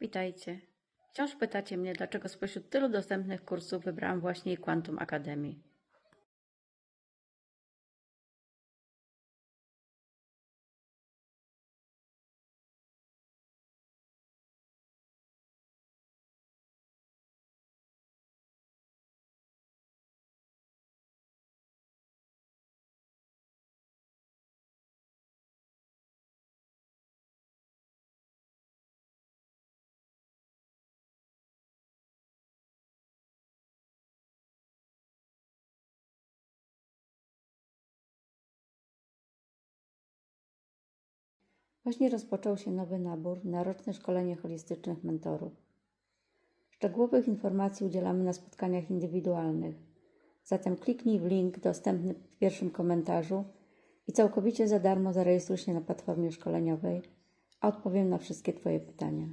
Witajcie. Wciąż pytacie mnie, dlaczego spośród tylu dostępnych kursów wybrałam właśnie Quantum Academy. Właśnie rozpoczął się nowy nabór na roczne szkolenie holistycznych mentorów. Szczegółowych informacji udzielamy na spotkaniach indywidualnych. Zatem kliknij w link dostępny w pierwszym komentarzu i całkowicie za darmo zarejestruj się na platformie szkoleniowej, a odpowiem na wszystkie Twoje pytania.